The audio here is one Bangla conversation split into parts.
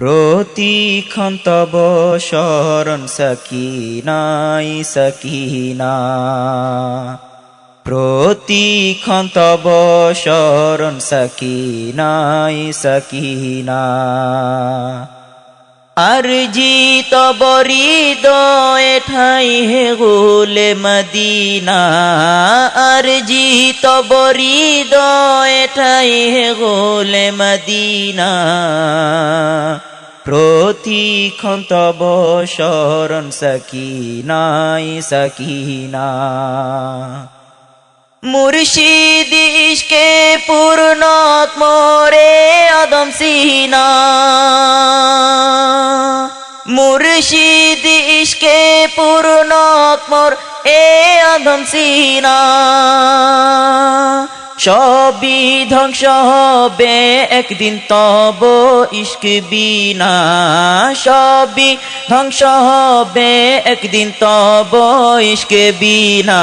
প্রতিক্ষণ তব শরণ সকিনাই সকিনা প্রতিক্ষণ তব শরণ সকিনাই সকিনা আর জিত বরিদয়ে ঠাই হে গোলে মদিনা। আর জিত বরিদয়ে ঠাই হে গোলে মদিনা। প্রতিক্ষণ তব শরণ সকিনাই, সকিনা। মুর্শিদ ইশকে পূর্ণত মোরে আদম সিনা। মোর এ আদম সিনা। সবই ধ্বংস হবে একদিন, তব ইস্ক বিনা। সবই ধ্বংস হবে একদিন, তব ইস্ক বিনা।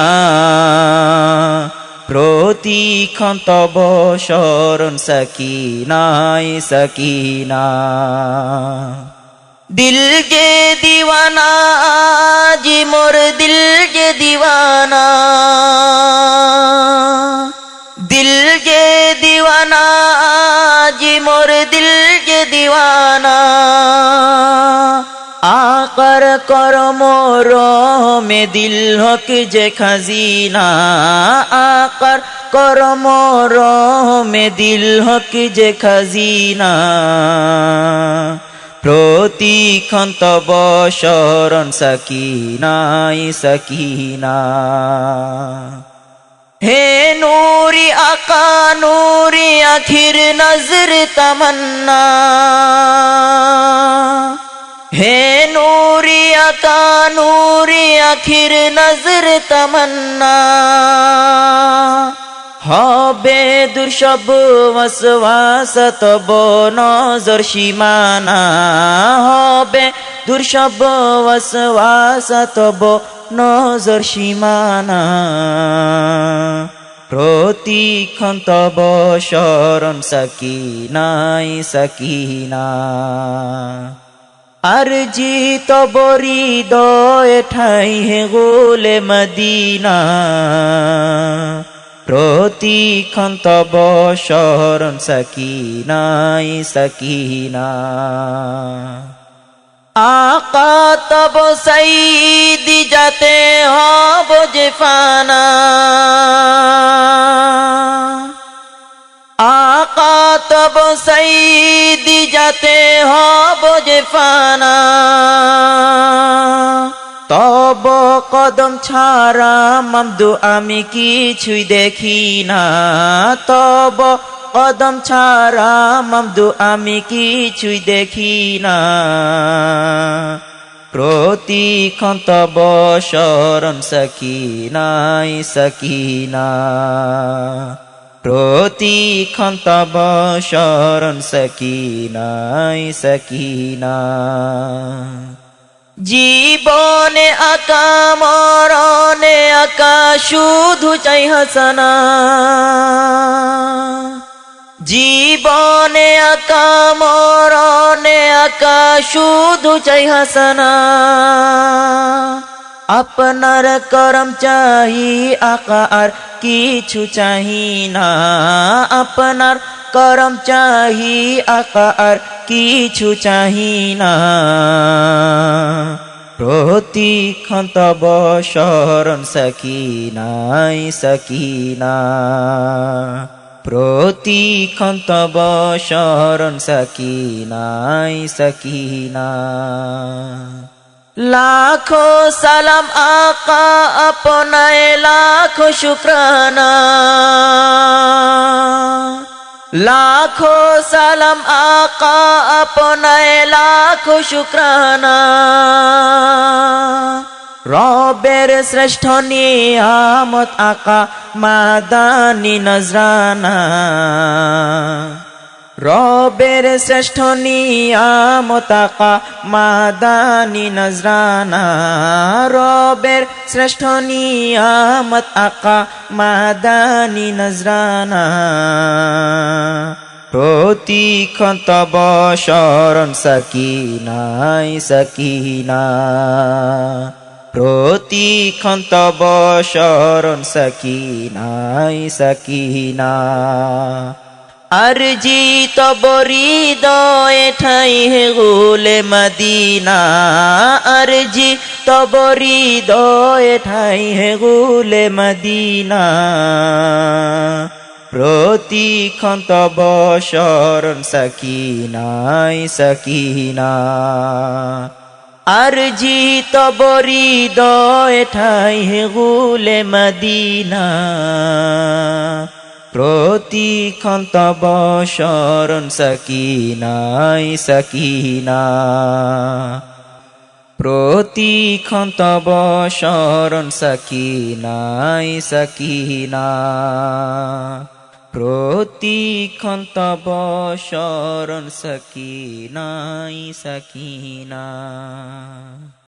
প্রতিক্ষণ তব শরণ সকিনাই, সকিনা। দিল যে দিওয়ানা জি মোর দিল যে দিওয়ানা দিল যে দিওয়ানা জি মোর দিল যে দিওয়ানা আকার কর মোর মে দিল হক যে খাজিনা আকার কর মোর মে দিল হক যে খাজিনা প্রতিক্ষণ তব শরণ সকিনাই সকিনা হে নূরি আকা, নূরি আখির নজর তমন্না। হে নূরি আকা, নূরি আখির নজর তমন্না। হবে দুর্সব ওয়াসওয়াস তব নজর সীমানা। হবে দুর্সব ওয়াসওয়াস তব নজর সীমানা। প্রতিক্ষণ তব শরণ সকিনাই, সকিনা। আর জি তব হৃদয় ঠাই হে গোলে মদিনা। প্রতিক্ষণ তব শরণ সকিনাই সকিনা আকা তব সঈদি যাতে হব যে ফানা। আকা তব সঈদি যাতে হব যে ফানা। তব কদম ছাড়া মামদু আমি কিছুই দেখি না। তব কদম ছাড়া মামদু আমি কিছুই দেখি না। প্রতিক্ষণ তব শরণ সকিনাই সকিনা প্রতিক্ষণ তব শরণ সকিনাই সকিনা জীবনে আকা, মরণে আকা, শুধু চাই হাসানা। জীবনে আকা, মরণে আকা, শুধু চাই হাসানা। আপনার করম চাহি আকা, আর কিছু চাহি না। আপনার করম চাহি আকা, আর কিছু চাহি না। প্রতিক্ষণ তব শরণ সকিনাই সকিনা প্রতিক্ষণ তব শরণ সকিনাই সকিনা লাখো সালাম আকা আপনায়, লাখো শুক্রানা। লাখো সালাম আকা আপনায় লাখো শুক্রানা রবের শ্রেষ্ঠ নিয়ামত আকা মাদানি নজরানা রবের শ্রেষ্ঠ নিয়ামত আকা মাদানি নজরানা। রবের শ্রেষ্ঠ নিয়ামত আকা মাদানি নজরানা। প্রতিক্ষণ তব শরণ সকিনাই সকিনা। প্রতিক্ষণ তব শরণ সকিনাই সকিনা। আর জি তব হৃদয়ে ঠাই হে গুলে মদিনা। আর জি তব হৃদয়ে ঠাই হে গুলে মদিনা। প্রতিক্ষণ তব শরণ সকিনাই, সকিনা। আর জি তব হৃদয়ে ঠাই হে গুলে মদিনা। প্রতিক্ষণ তব শরণ সকিনাই, সকিনা। প্রতিক্ষণ তব শরণ সকিনাই, সকিনা। প্রতিক্ষণ তব শরণ সকিনাই, সকিনা।